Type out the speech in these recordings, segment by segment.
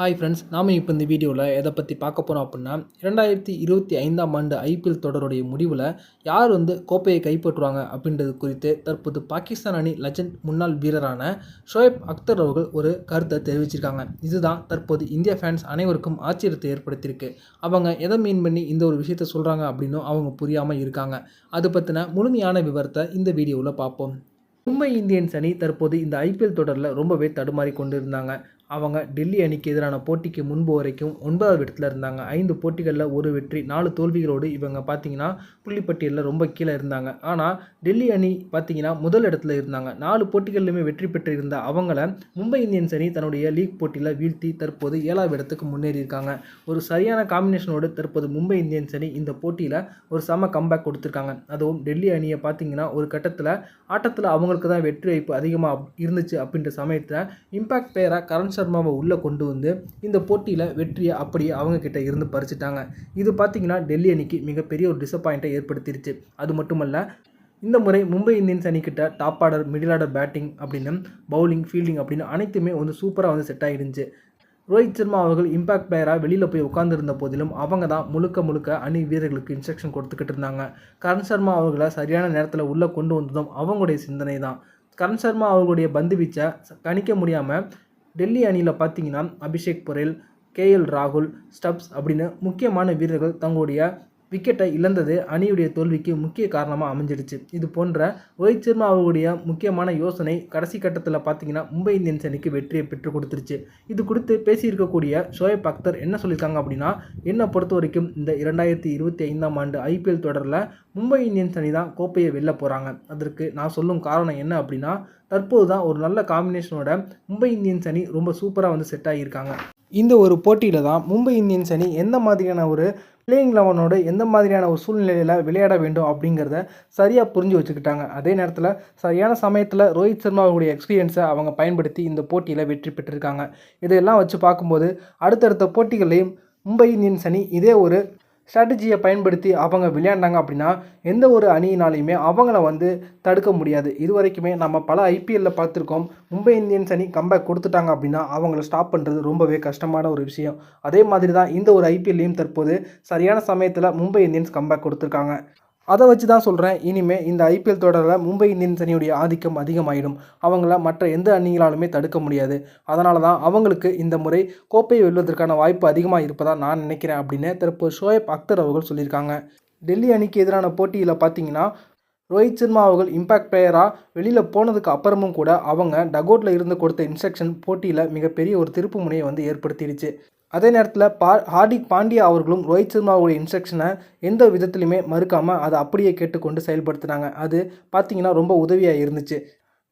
Hi friends நாம் இப்போ இந்த வீடியோவில் எதை பற்றி பார்க்க போகிறோம் அப்படின்னா இரண்டாயிரத்தி இருபத்தி ஐந்தாம் ஆண்டு ஐபிஎல் தொடருடைய முடிவில் யார் வந்து கோப்பையை கைப்பற்றுவாங்க அப்படின்றது குறித்து தற்போது பாகிஸ்தான் அணி லெஜண்ட் முன்னாள் வீரரான ஷோயப் அக்தர் அவர்கள் ஒரு கருத்தை தெரிவிச்சிருக்காங்க. இதுதான் தற்போது இந்திய ஃபேன்ஸ் அனைவருக்கும் ஆச்சரியத்தை ஏற்படுத்தியிருக்கு. அவங்க எதை மீன் பண்ணி இந்த ஒரு விஷயத்த சொல்கிறாங்க அப்படின்னும் அவங்க புரியாமல் இருக்காங்க. அது பற்றின முழுமையான விவரத்தை இந்த வீடியோவில் பார்ப்போம். மும்பை இந்தியன்ஸ் அணி தற்போது இந்த ஐபிஎல் தொடரில் ரொம்பவே தடுமாறி கொண்டு இருந்தாங்க அவங்க டெல்லி அணிக்கு எதிரான போட்டிக்கு முன்பு வரைக்கும் ஒன்பதாவது இடத்துல இருந்தாங்க. ஐந்து போட்டிகளில் ஒரு வெற்றி நாலு தோல்விகளோடு இவங்க பார்த்தீங்கன்னா புள்ளிப்பட்டியலில் ரொம்ப கீழே இருந்தாங்க. ஆனால் டெல்லி அணி பார்த்தீங்கன்னா முதல் இடத்துல இருந்தாங்க. நாலு போட்டிகளிலுமே வெற்றி பெற்று இருந்த அவங்கள மும்பை இந்தியன்ஸ் அணி தன்னுடைய லீக் போட்டியில் வீழ்த்தி தற்போது ஏழாவது இடத்துக்கு முன்னேறி இருக்காங்க ஒரு சரியான காம்பினேஷனோடு தற்போது மும்பை இந்தியன்ஸ் அணி இந்த போட்டியில் ஒரு சம கம்பேக் கொடுத்துருக்காங்க. அதுவும் டெல்லி அணியை பார்த்தீங்கன்னா ஒரு கட்டத்தில் ஆட்டத்தில் அவங்களுக்கு தான் வெற்றி வாய்ப்பு அதிகமாக இருந்துச்சு அப்படின்ற சமயத்தில் இம்பாக்ட் பிளேயராக கரண் சர்மாவை உள்ளே கொண்டு வந்து இந்த போட்டியில் வெற்றியை அப்படியே அவங்க கிட்ட இருந்து பறிச்சிட்டாங்க. இது பார்த்தீங்கன்னா டெல்லி அணிக்கு மிகப்பெரிய ஒரு டிசப்பாயிண்ட்டை ஏற்படுத்திருச்சு. அது மட்டுமல்ல இந்த முறை Mumbai Indians அணிக்கிட்ட top order middle order batting அப்படின்னு பவுலிங் ஃபீல்டிங் அப்படின்னு அனைத்துமே வந்து சூப்பராக வந்து செட் ஆகிருந்துச்சு ரோஹித் சர்மா அவர்கள் இம்பாக்ட் பிளேயராக வெளியில் போய் உட்காந்துருந்த போதிலும் அவங்க தான் முழுக்க முழுக்க அணி வீரர்களுக்கு இன்ஸ்ட்ரக்ஷன் கொடுத்துக்கிட்டு இருந்தாங்க. கரண் சர்மா அவர்களை சரியான நேரத்தில் உள்ளே கொண்டு வந்ததும் அவங்களுடைய சிந்தனை தான் கரண் சர்மா அவர்களுடைய பந்து வீச்சை கணிக்க முடியாமல் டெல்லி அணியில் பார்த்தீங்கன்னா அபிஷேக் பொரேல் கேஎல் ராகுல் ஸ்டப்ஸ் அப்படின்னு முக்கியமான வீரர்கள் தங்களுடைய விக்கெட்டை இழந்தது அணியுடைய தோல்விக்கு முக்கிய காரணமாக அமைஞ்சிடுச்சு. இது போன்ற ரோஹித் சர்மா அவருடைய முக்கியமான யோசனை கடைசி கட்டத்தில் பார்த்தீங்கன்னா மும்பை இந்தியன்ஸ் அணிக்கு வெற்றியை பெற்றுக் கொடுத்துருச்சு. இது குறித்து பேசியிருக்கக்கூடிய ஷோயப் அக்தர் என்ன சொல்லியிருக்காங்க அப்படின்னா என்னை பொறுத்த வரைக்கும் இந்த இரண்டாயிரத்தி இருபத்தி ஐந்தாம் ஆண்டு ஐபிஎல் தொடரில் மும்பை இந்தியன்ஸ் அணி தான் கோப்பையை வெல்ல போகிறாங்க அதற்கு நான் சொல்லும் காரணம் என்ன அப்படின்னா தற்போது தான் ஒரு நல்ல காம்பினேஷனோட மும்பை இந்தியன்ஸ் அணி ரொம்ப சூப்பராக வந்து செட் ஆகியிருக்காங்க. இந்த ஒரு போட்டியில் தான் மும்பை இந்தியன்ஸ் அணி எந்த மாதிரியான ஒரு பிளேயிங் லெவனோட எந்த மாதிரியான ஒரு சூழ்நிலையில் விளையாட வேண்டும் அப்படிங்கிறத சரியாக புரிஞ்சு வச்சுக்கிட்டாங்க. அதே நேரத்தில் சரியான சமயத்தில் ரோஹித் சர்மாவுடைய எக்ஸ்பீரியன்ஸை அவங்க பயன்படுத்தி இந்த போட்டியில் வெற்றி பெற்றிருக்காங்க. இதையெல்லாம் வச்சு பார்க்கும்போது அடுத்தடுத்த போட்டிகளையும் மும்பை இந்தியன்ஸ் அணி இதே ஒரு ஸ்ட்ராட்டஜியை பயன்படுத்தி அவங்க விளையாண்டாங்க அப்படின்னா எந்த ஒரு அணியினாலையுமே அவங்கள வந்து தடுக்க முடியாது. இது வரைக்குமே நம்ம பல ஐபிஎல்லில் பார்த்துருக்கோம். மும்பை இந்தியன்ஸ் அணி கம்பேக் கொடுத்துட்டாங்க அப்படின்னா அவங்கள ஸ்டாப் பண்ணுறது ரொம்பவே கஷ்டமான ஒரு விஷயம். அதே மாதிரி தான் இந்த ஒரு ஐபிஎல்லையும் தற்போது சரியான சமயத்தில் மும்பை இந்தியன்ஸ் கம்பேக் கொடுத்துருக்காங்க. அதை வச்சு தான் சொல்கிறேன் இனிமேல் இந்த ஐபிஎல் தொடரில் மும்பை இந்தியன்ஸ் அணியுடைய ஆதிக்கம் அதிகமாயிடும். அவங்கள மற்ற எந்த அணிகளாலுமே தடுக்க முடியாது. அதனால தான் அவங்களுக்கு இந்த முறை கோப்பையை வெல்வதற்கான வாய்ப்பு அதிகமாக இருப்பதாக நான் நினைக்கிறேன் அப்படின்னு தற்போது ஷோயப் அக்தர் அவர்கள் சொல்லியிருக்காங்க. டெல்லி அணிக்கு எதிரான போட்டியில் பார்த்தீங்கன்னா ரோஹித் சர்மா அவர்கள் இம்பாக்ட் பிளேயராக வெளியில் போனதுக்கு அப்புறமும் கூட அவங்க டகோட்டில் இருந்து கொடுத்த இன்ஸ்ட்ரக்ஷன் போட்டியில் மிகப்பெரிய ஒரு திருப்பு முனையை வந்து ஏற்படுத்திடுச்சு. அதே நேரத்தில் பா ஹார்திக் பாண்டியா அவர்களும் ரோஹித் சர்மாவுடைய இன்ஸ்ட்ரக்ஷனை எந்த விதத்துலையுமே மறுக்காமல் அதை அப்படியே கேட்டுக்கொண்டு செயல்படுத்தினாங்க. அது பார்த்திங்கன்னா ரொம்ப உதவியாக இருந்துச்சு.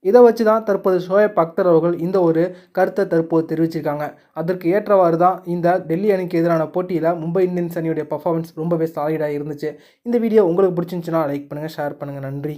இதை வச்சு தான் தற்போது ஷோயப் அக்தர் அவர்கள் இந்த ஒரு கருத்தை தற்போது தெரிவிச்சிருக்காங்க. அதற்கு ஏற்றவாறு தான் இந்த டெல்லி அணிக்கு எதிரான போட்டியில் மும்பை இந்தியன்ஸ் அணியுடைய பர்ஃபார்மன்ஸ் ரொம்பவே சாலிடாக இருந்துச்சு. இந்த வீடியோ உங்களுக்கு பிடிச்சிருந்துச்சுன்னா லைக் பண்ணுங்கள் ஷேர் பண்ணுங்கள் நன்றி.